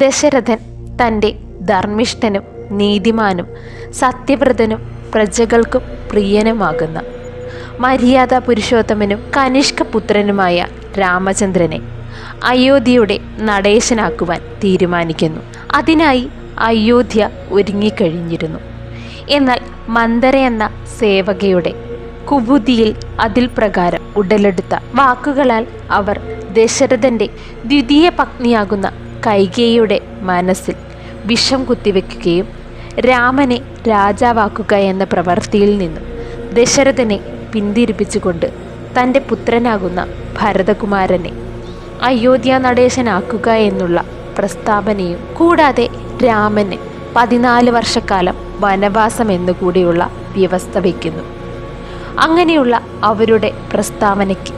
ദശരഥൻ തന്റെ ധർമ്മിഷ്ഠനും നീതിമാനും സത്യവ്രതനും പ്രജകൾക്കും പ്രിയനുമാകുന്ന മര്യാദ പുരുഷോത്തമനും കനിഷ്ക പുത്രനുമായ രാമചന്ദ്രനെ അയോധ്യയുടെ നടേശനാക്കുവാൻ തീരുമാനിക്കുന്നു. അതിനായി അയോധ്യ ഒരുങ്ങിക്കഴിഞ്ഞിരുന്നു. എന്നാൽ മന്ദര എന്ന സേവകയുടെ കുബുദ്ധിയിൽ അതിൽ പ്രകാരം ഉടലെടുത്ത വാക്കുകളാൽ അവർ ദശരഥന്റെ ദ്വിതീയ പത്നിയാകുന്ന കൈകേയിയുടെ മനസ്സിൽ വിഷം കുത്തിവെക്കുകയും രാമനെ രാജാവാക്കുക എന്ന പ്രവൃത്തിയിൽ നിന്നും ദശരഥനെ പിന്തിരിപ്പിച്ചുകൊണ്ട് തന്റെ പുത്രനാകുന്ന ഭരതകുമാരനെ അയോധ്യ നടേശനാക്കുക എന്നുള്ള പ്രസ്താവനയും കൂടാതെ രാമന് പതിനാല് വർഷക്കാലം വനവാസം എന്നുകൂടിയുള്ള വ്യവസ്ഥ വയ്ക്കുന്നു. അങ്ങനെയുള്ള അവരുടെ പ്രസ്താവനയ്ക്ക്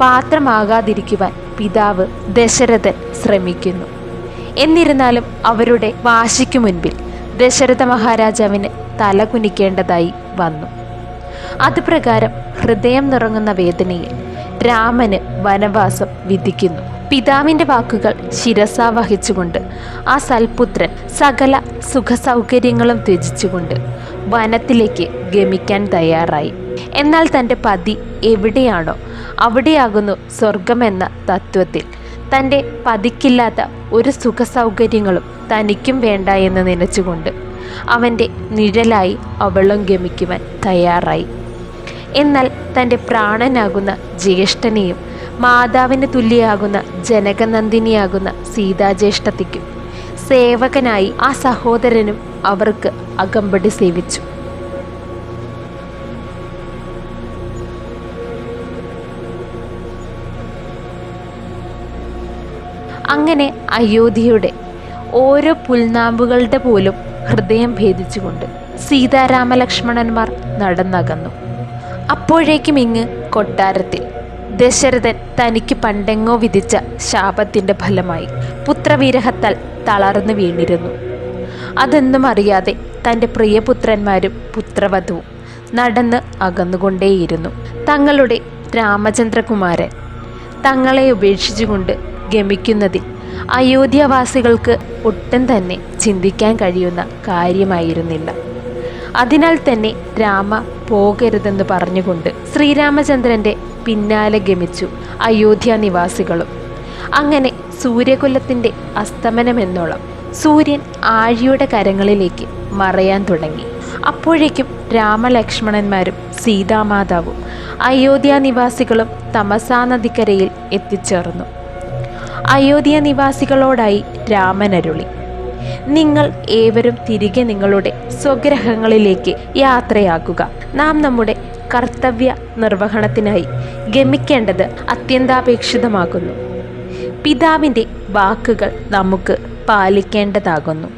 പാത്രമാകാതിരിക്കുവാൻ പിതാവ് ദശരഥൻ ശ്രമിക്കുന്നു. എന്നിരുന്നാലും അവരുടെ വാശിക്കു മുൻപിൽ ദശരഥ മഹാരാജാവിന് തലകുനിക്കേണ്ടതായി വന്നു. അതുപ്രകാരം ഹൃദയം നിറങ്ങുന്ന വേദനയിൽ രാമന് വനവാസം വിധിക്കുന്നു. പിതാവിന്റെ വാക്കുകൾ ശിരസ വഹിച്ചുകൊണ്ട് ആ സൽപുത്രൻ സകല സുഖസൗകര്യങ്ങളും ത്യജിച്ചുകൊണ്ട് വനത്തിലേക്ക് ഗമിക്കാൻ തയ്യാറായി. എന്നാൽ തന്റെ പതി എവിടെയാണോ അവിടെയാകുന്നു സ്വർഗമെന്ന തത്വത്തിൽ. തന്റെ പതിക്കില്ലാത്ത ഒരു സുഖസൗകര്യങ്ങളും തനിക്കും വേണ്ട എന്ന് നനച്ചുകൊണ്ട് അവന്റെ നിഴലായി അവളും ഗമിക്കുവാൻ തയ്യാറായി. എന്നാൽ തന്റെ പ്രാണനാകുന്ന ജ്യേഷ്ഠനെയും മാതാവിന് തുല്യയാകുന്ന ജനകനന്ദിനിയാകുന്ന സീതാജ്യേഷ്ഠത്തിക്കും സേവകനായി ആ സഹോദരനും അവർക്ക് അകമ്പടി സേവിച്ചു. അങ്ങനെ അയോധ്യയുടെ ഓരോ പുൽനാമ്പുകളുടെ പോലും ഹൃദയം ഭേദിച്ചുകൊണ്ട് സീതാരാമലക്ഷ്മണന്മാർ നടന്നകന്നു. അപ്പോഴേക്കും ഇങ്ങ് കൊട്ടാരത്തിൽ ദശരഥൻ തനിക്ക് പണ്ടെങ്ങോ വിധിച്ച ശാപത്തിന്റെ ഫലമായി പുത്രവിരഹത്താൽ തളർന്നു വീണിരുന്നു. അതെന്നും അറിയാതെ തന്റെ പ്രിയപുത്രന്മാരും പുത്രവധുവും നടന്ന് അകന്നുകൊണ്ടേയിരുന്നു. തങ്ങളുടെ രാമചന്ദ്രകുമാരൻ തങ്ങളെ ഉപേക്ഷിച്ചുകൊണ്ട് ഗമിക്കുന്നതിൽ അയോധ്യവാസികൾക്ക് ഒട്ടും തന്നെ ചിന്തിക്കാൻ കഴിയുന്ന കാര്യമായിരുന്നില്ല. അതിനാൽ തന്നെ രാമ പോകരുതെന്ന് പറഞ്ഞുകൊണ്ട് ശ്രീരാമചന്ദ്രന്റെ പിന്നാലെ ഗമിച്ചു അയോധ്യ നിവാസികളും. അങ്ങനെ സൂര്യകുലത്തിന്റെ അസ്തമനമെന്നോളം സൂര്യൻ ആഴിയുടെ കരങ്ങളിലേക്ക് മറയാൻ തുടങ്ങി. അപ്പോഴേക്കും രാമലക്ഷ്മണന്മാരും സീതാമാതാവും അയോധ്യ നിവാസികളും തമസാ നദിക്കരയിൽ എത്തിച്ചേർന്നു. അയോധ്യ നിവാസികളോടായി രാമനരുളി. നിങ്ങൾ ഏവരും തിരികെ നിങ്ങളുടെ സ്വഗ്രഹങ്ങളിലേക്ക് യാത്രയാക്കുക നാം നമ്മുടെ കർത്തവ്യ നിർവഹണത്തിനായി ഗമിക്കേണ്ടത് അത്യന്താപേക്ഷിതമാകുന്നു. പിതാവിന്റെ വാക്കുകൾ നമുക്ക് പാലിക്കേണ്ടതാകുന്നു.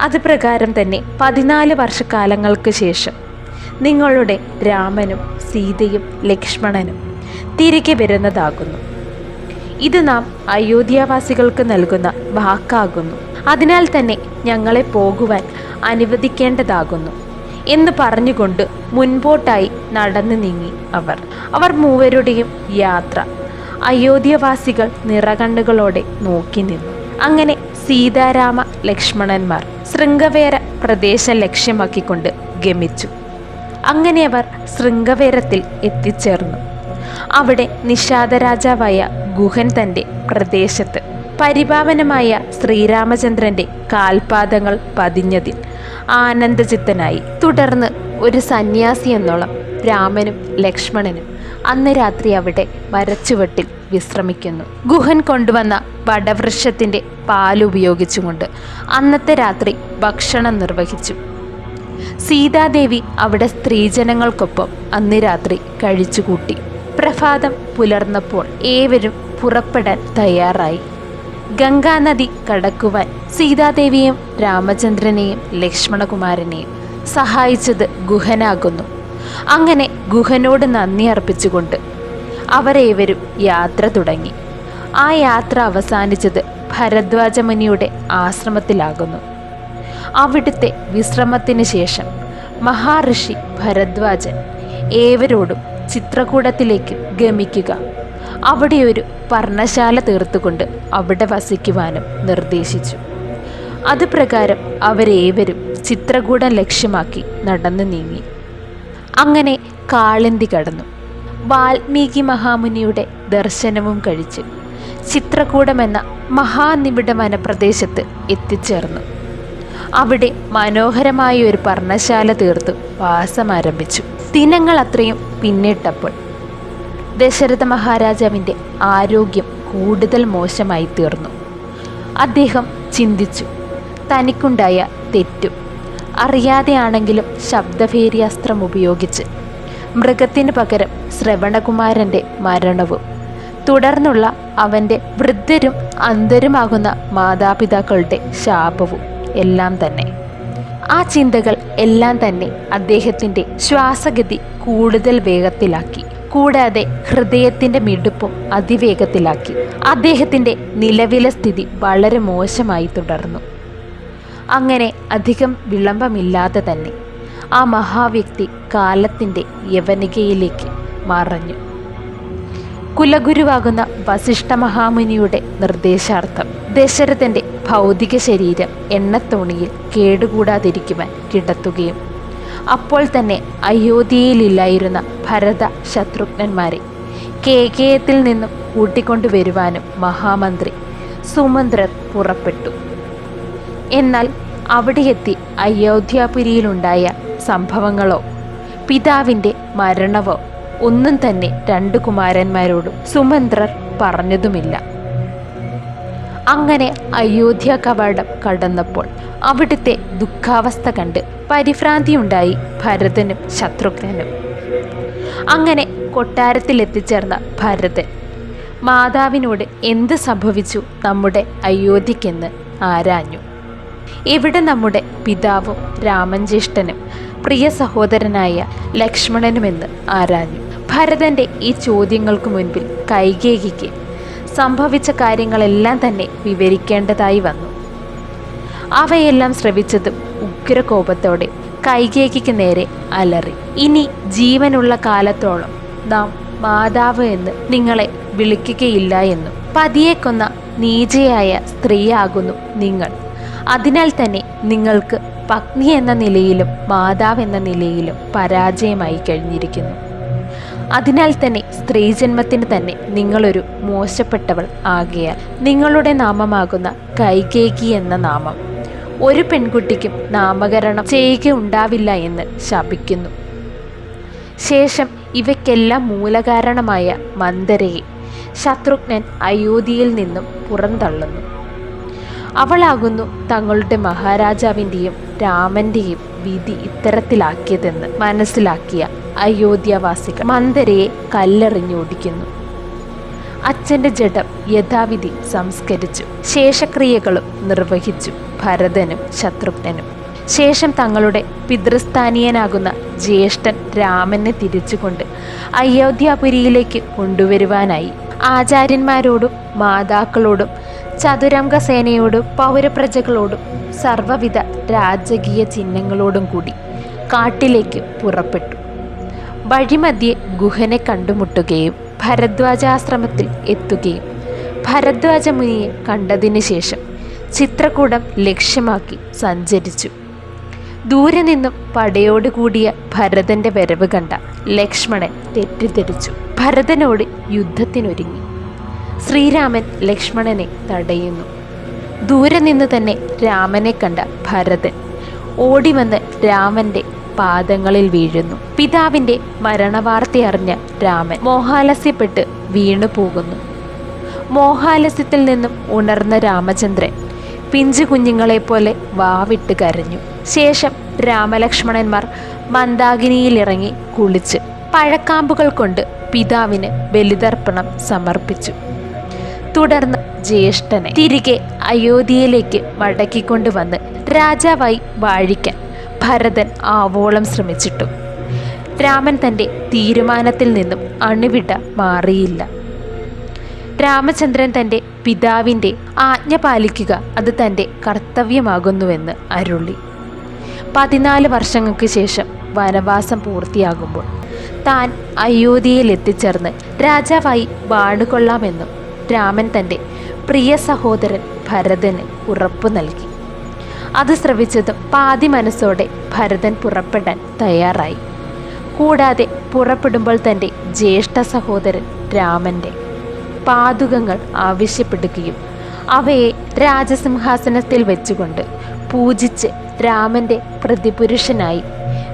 അതുപ്രകാരം തന്നെ പതിനാല് വർഷക്കാലങ്ങൾക്ക് ശേഷം നിങ്ങളുടെ രാമനും സീതയും ലക്ഷ്മണനും തിരികെ വരുന്നതാകുന്നു. ഇത് നാം അയോധ്യാവാസികൾക്ക് നൽകുന്ന വാക്കാകുന്നു. അതിനാൽ തന്നെ ഞങ്ങളെ പോകുവാൻ അനുവദിക്കേണ്ടതാകുന്നു എന്ന് പറഞ്ഞുകൊണ്ട് മുൻപോട്ടായി നടന്നു നീങ്ങി അവർ. അവർ മൂവരുടെയും യാത്ര അയോധ്യവാസികൾ നിറകണ്ണുകളോടെ നോക്കി നിന്നു. അങ്ങനെ സീതാരാമ ലക്ഷ്മണന്മാർ ശൃംഗവേര പ്രദേശം ലക്ഷ്യമാക്കിക്കൊണ്ട് ഗമിച്ചു. അങ്ങനെ അവർ ശൃംഗവേരത്തിൽ എത്തിച്ചേർന്നു. അവിടെ നിഷാദരാജാവായ ഗുഹൻ തന്റെ പ്രദേശത്ത്. പരിപാവനമായ ശ്രീരാമചന്ദ്രന്റെ കാൽപാദങ്ങൾ പതിഞ്ഞതിൽ ആനന്ദചിത്തനായി. തുടർന്ന് ഒരു സന്യാസി എന്നോളം രാമനും ലക്ഷ്മണനും അന്ന് രാത്രി അവിടെ മരച്ചുവട്ടിൽ വിശ്രമിക്കുന്നു. ഗുഹൻ കൊണ്ടുവന്ന വടവൃക്ഷത്തിന്റെ പാലുപയോഗിച്ചുകൊണ്ട് അന്നത്തെ രാത്രി ഭക്ഷണം നിർവഹിച്ചു. സീതാദേവി അവിടെ സ്ത്രീജനങ്ങൾക്കൊപ്പം അന്ന് രാത്രി കഴിച്ചുകൂട്ടി. പ്രഭാതം പുലർന്നപ്പോൾ ഏവരും പുറപ്പെടാൻ തയ്യാറായി. ഗംഗാനദി കടക്കുവാൻ സീതാദേവിയും രാമചന്ദ്രനെയും ലക്ഷ്മണകുമാരനെയും സഹായിച്ചത് ഗുഹനാകുന്നു. അങ്ങനെ ഗുഹനോട് നന്ദി അർപ്പിച്ചുകൊണ്ട് അവരേവരും യാത്ര തുടങ്ങി. ആ യാത്ര അവസാനിച്ചത് ഭരദ്വാജമുനിയുടെ ആശ്രമത്തിലാകുന്നു. അവിടുത്തെ വിശ്രമത്തിന് ശേഷം മഹാഋഷി ഭരദ്വാജൻ ഏവരോടും ചിത്രകൂടത്തിലേക്ക് ഗമിക്കുക. അവിടെ ഒരു പർണശാല തീർത്തുകൊണ്ട് അവിടെ വസിക്കുവാനും നിർദ്ദേശിച്ചു. അതുപ്രകാരം അവരേവരും ചിത്രകൂടം ലക്ഷ്യമാക്കി നടന്നു നീങ്ങി. അങ്ങനെ കാളിന്തി കടന്നു. വാൽമീകി മഹാമുനിയുടെ ദർശനവും കഴിച്ച് ചിത്രകൂടമെന്ന മഹാനിബിഡ വനപ്രദേശത്ത് എത്തിച്ചേർന്നു. അവിടെ മനോഹരമായ ഒരു പർണശാല തീർത്തു വാസമാരംഭിച്ചു. ദിനങ്ങൾ അത്രയും പിന്നിട്ടപ്പോൾ ദശരഥ മഹാരാജാവിന്റെ ആരോഗ്യം കൂടുതൽ മോശമായി തീർന്നു. അദ്ദേഹം ചിന്തിച്ചു തനിക്കുണ്ടായ തെറ്റും അറിയാതെയാണെങ്കിലും ശബ്ദഭേരിയാസ്ത്രം ഉപയോഗിച്ച് മൃഗത്തിന് പകരം ശ്രവണകുമാരന്റെ മരണവും തുടർന്നുള്ള അവന്റെ വൃദ്ധരും അന്ധരുമാകുന്ന മാതാപിതാക്കളുടെ ശാപവും എല്ലാം തന്നെ. ആ ചിന്തകൾ എല്ലാം തന്നെ അദ്ദേഹത്തിന്റെ ശ്വാസഗതി കൂടുതൽ വേഗത്തിലാക്കി. കൂടാതെ ഹൃദയത്തിന്റെ മിടുപ്പും അതിവേഗത്തിലാക്കി. അദ്ദേഹത്തിന്റെ നിലവിലെ സ്ഥിതി വളരെ മോശമായി തുടർന്നു. അങ്ങനെ അധികം വിളംബമില്ലാതെ തന്നെ ആ മഹാവ്യക്തി കാലത്തിന്റെ യവനികയിലേക്ക് മറഞ്ഞു. കുലഗുരുവാകുന്ന വസിഷ്ഠ മഹാമുനിയുടെ നിർദ്ദേശാർത്ഥം ദശരഥന്റെ ഭൗതിക ശരീരം എണ്ണത്തോണിയിൽ കേടുകൂടാതിരിക്കുവാൻ കിടത്തുകയും അപ്പോൾ തന്നെ അയോധ്യയിലില്ലായിരുന്ന ഭരത ശത്രുഘ്നന്മാരെ കേകേയത്തിൽ നിന്നും കൂട്ടിക്കൊണ്ടുവരുവാനും മഹാമന്ത്രി സുമന്ത്രർ പുറപ്പെട്ടു. എന്നാൽ അവിടെയെത്തി അയോധ്യാപുരിയിലുണ്ടായ സംഭവങ്ങളോ പിതാവിന്റെ മരണവോ ഒന്നും തന്നെ രണ്ട് കുമാരന്മാരോടും സുമന്ത്രർ പറഞ്ഞതുമില്ല. അങ്ങനെ അയോധ്യ കവാടം കടന്നപ്പോൾ അവിടുത്തെ ദുഃഖാവസ്ഥ കണ്ട് പരിഭ്രാന്തിയുണ്ടായി ഭരതനും ശത്രുഘ്നനും. അങ്ങനെ കൊട്ടാരത്തിൽ എത്തിച്ചേർന്ന ഭരതൻ മാതാവിനോട് എന്ത് സംഭവിച്ചു നമ്മുടെ അയോധ്യക്കെന്ന് ആരാഞ്ഞു? എവിടെ നമ്മുടെ പിതാവും രാമൻജ്യേഷ്ഠനും പ്രിയ സഹോദരനായ ലക്ഷ്മണനുമെന്ന് ആരാഞ്ഞു? ഭരതന്റെ ഈ ചോദ്യങ്ങൾക്ക് മുൻപിൽ കൈകേകിക്ക് സംഭവിച്ച കാര്യങ്ങളെല്ലാം തന്നെ വിവരിക്കേണ്ടതായി വന്നു. അവയെല്ലാം ശ്രവിച്ചതും ഉഗ്രകോപത്തോടെ കൈകേകിക്ക് നേരെ അലറി ഇനി ജീവനുള്ള കാലത്തോളം നാം മാതാവ് എന്ന് നിങ്ങളെ വിളിക്കുകയില്ല എന്നും. പതിയെ കൊന്ന നീചയായ സ്ത്രീയാകുന്നു നിങ്ങൾ. അതിനാൽ തന്നെ നിങ്ങൾക്ക് പത്നി എന്ന നിലയിലും മാതാവ് എന്ന നിലയിലും പരാജയമായി കഴിഞ്ഞിരിക്കുന്നു. അതിനാൽ തന്നെ സ്ത്രീ സ്ത്രീജന്മത്തിന് തന്നെ നിങ്ങളൊരു മോശപ്പെട്ടവൾ ആകയാൽ നിങ്ങളുടെ നാമമാകുന്ന കൈകേകി എന്ന നാമം. ഒരു പെൺകുട്ടിക്കും നാമകരണം ചെയ്യുകയുണ്ടാവില്ല എന്ന് ശപിക്കുന്നു. ശേഷം ഇവയ്ക്കെല്ലാം മൂലകാരണമായ മന്ദരയെ ശത്രുഘ്നൻ അയോധ്യയിൽ നിന്നും പുറന്തള്ളുന്നു. അവളാകുന്നു തങ്ങളുടെ മഹാരാജാവിന്റെയും രാമന്റെയും വിധി ഇത്തരത്തിലാക്കിയതെന്ന് മനസ്സിലാക്കിയ അയോധ്യവാസികൾ. മന്ദരയെ കല്ലെറിഞ്ഞോടിക്കുന്നു. അച്ഛന്റെ ജഡം യഥാവിധി സംസ്കരിച്ചു. ശേഷക്രിയകളും നിർവഹിച്ചു. ഭരതനും ശത്രുഘ്നനും. ശേഷം തങ്ങളുടെ പിതൃസ്ഥാനീയനാകുന്ന ജ്യേഷ്ഠൻ രാമനെ തിരിച്ചുകൊണ്ട് അയോധ്യാപുരിയിലേക്ക് കൊണ്ടുവരുവാനായി. ആചാര്യന്മാരോടും മാതാക്കളോടും ചതുരംഗ സേനയോടും പൗരപ്രജകളോടും സർവവിധ രാജകീയ ചിഹ്നങ്ങളോടും കൂടി കാട്ടിലേക്ക് പുറപ്പെട്ടു. വഴിമധ്യേ ഗുഹനെ കണ്ടുമുട്ടുകയും ഭരദ്വാജാശ്രമത്തിൽ എത്തുകയും ഭരദ്വാജ മുനിയെ കണ്ടതിന് ശേഷം ചിത്രകൂടം ലക്ഷ്യമാക്കി സഞ്ചരിച്ചു. ദൂരെ നിന്നും പടയോട് കൂടിയ ഭരതന്റെ വരവ് കണ്ട ലക്ഷ്മണൻ തെറ്റിദ്ധരിച്ചു. ഭരതനോട് യുദ്ധത്തിനൊരുങ്ങി. ശ്രീരാമൻ ലക്ഷ്മണനെ തടയുന്നു. ദൂരെ നിന്ന് തന്നെ രാമനെ കണ്ട ഭരതൻ ഓടിവന്ന് രാമന്റെ പാദങ്ങളിൽ വീഴുന്നു. പിതാവിന്റെ മരണവാർത്തയറിഞ്ഞ രാമൻ മോഹാലസ്യപ്പെട്ട് വീണു പോകുന്നു മോഹാലസ്യത്തിൽ നിന്നും ഉണർന്ന രാമചന്ദ്രൻ പിഞ്ചു കുഞ്ഞുങ്ങളെപ്പോലെ വാവിട്ട് കരഞ്ഞു. ശേഷം രാമലക്ഷ്മണന്മാർ മന്ദാകിനിയിലിറങ്ങി കുളിച്ച് പഴക്കാമ്പുകൾ കൊണ്ട് പിതാവിന് ബലിതർപ്പണം സമർപ്പിച്ചു. തുടർന്ന് ജ്യേഷ്ഠനെ തിരികെ അയോധ്യയിലേക്ക് മടക്കിക്കൊണ്ടുവന്ന് രാജാവായി വാഴിക്കാൻ ഭരതൻ ആവോളം ശ്രമിച്ചിട്ടും. രാമൻ തന്റെ തീരുമാനത്തിൽ നിന്നും അണുവിട മാറിയില്ല. രാമചന്ദ്രൻ തന്റെ പിതാവിന്റെ ആജ്ഞ പാലിക്കുക അത് തന്റെ കർത്തവ്യമാകുന്നുവെന്ന് അരുളി. പതിനാല് വർഷങ്ങൾക്ക് ശേഷം വനവാസം പൂർത്തിയാകുമ്പോൾ താൻ അയോധ്യയിൽ എത്തിച്ചേർന്ന് രാജാവായി വാണുകൊള്ളാമെന്നും രാമൻ തന്റെ പ്രിയ സഹോദരൻ ഭരതന് ഉറപ്പു നൽകി. അത് ശ്രവിച്ചതും പാതി മനസ്സോടെ ഭരതൻ പുറപ്പെടാൻ തയ്യാറായി. കൂടാതെ പുറപ്പെടുമ്പോൾ തന്റെ ജ്യേഷ്ഠ സഹോദരൻ രാമന്റെ പാതുകങ്ങൾ ആവശ്യപ്പെടുകയും അവയെ രാജസിംഹാസനത്തിൽ വെച്ചുകൊണ്ട് പൂജിച്ച് രാമന്റെ പ്രതിപുരുഷനായി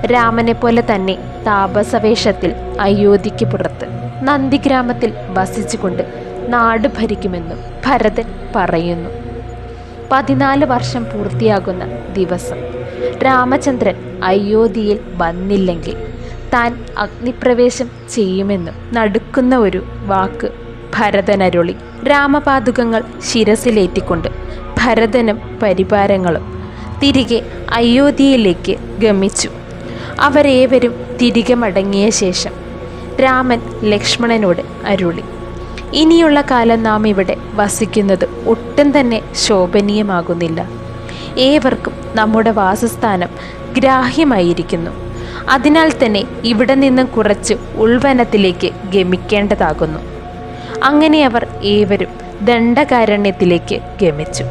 രാമനെ പോലെ തന്നെ താപസവേഷത്തിൽ അയോധ്യയ്ക്ക് പുറത്ത് നന്ദിഗ്രാമത്തിൽ വസിച്ചുകൊണ്ട് നാട് ഭരിക്കുമെന്നും ഭരതൻ പറയുന്നു. പതിനാല് വർഷം പൂർത്തിയാകുന്ന ദിവസം. രാമചന്ദ്രൻ അയോധ്യയിൽ വന്നില്ലെങ്കിൽ താൻ അഗ്നിപ്രവേശം ചെയ്യുമെന്നും നടുക്കുന്ന ഒരു വാക്ക് ഭരതനരുളി. രാമപാതുകങ്ങൾ ശിരസിലേറ്റിക്കൊണ്ട് ഭരതനും പരിവാരങ്ങളും തിരികെ അയോധ്യയിലേക്ക് ഗമിച്ചു. അവരേവരും തിരികെ മടങ്ങിയ ശേഷം രാമൻ ലക്ഷ്മണനോട് അരുളി. ഇനിയുള്ള കാലം നാം ഇവിടെ വസിക്കുന്നത് ഒട്ടും തന്നെ ശോഭനീയമാകുന്നില്ല. ഏവർക്കും നമ്മുടെ വാസസ്ഥാനം ഗ്രാഹ്യമായിരിക്കുന്നു. അതിനാൽ തന്നെ ഇവിടെ നിന്നും കുറച്ച് ഉൾവനത്തിലേക്ക് ഗമിക്കേണ്ടതാകുന്നു. അങ്ങനെ അവർ ഏവരും ദണ്ഡകാരണ്യത്തിലേക്ക് ഗമിച്ചു.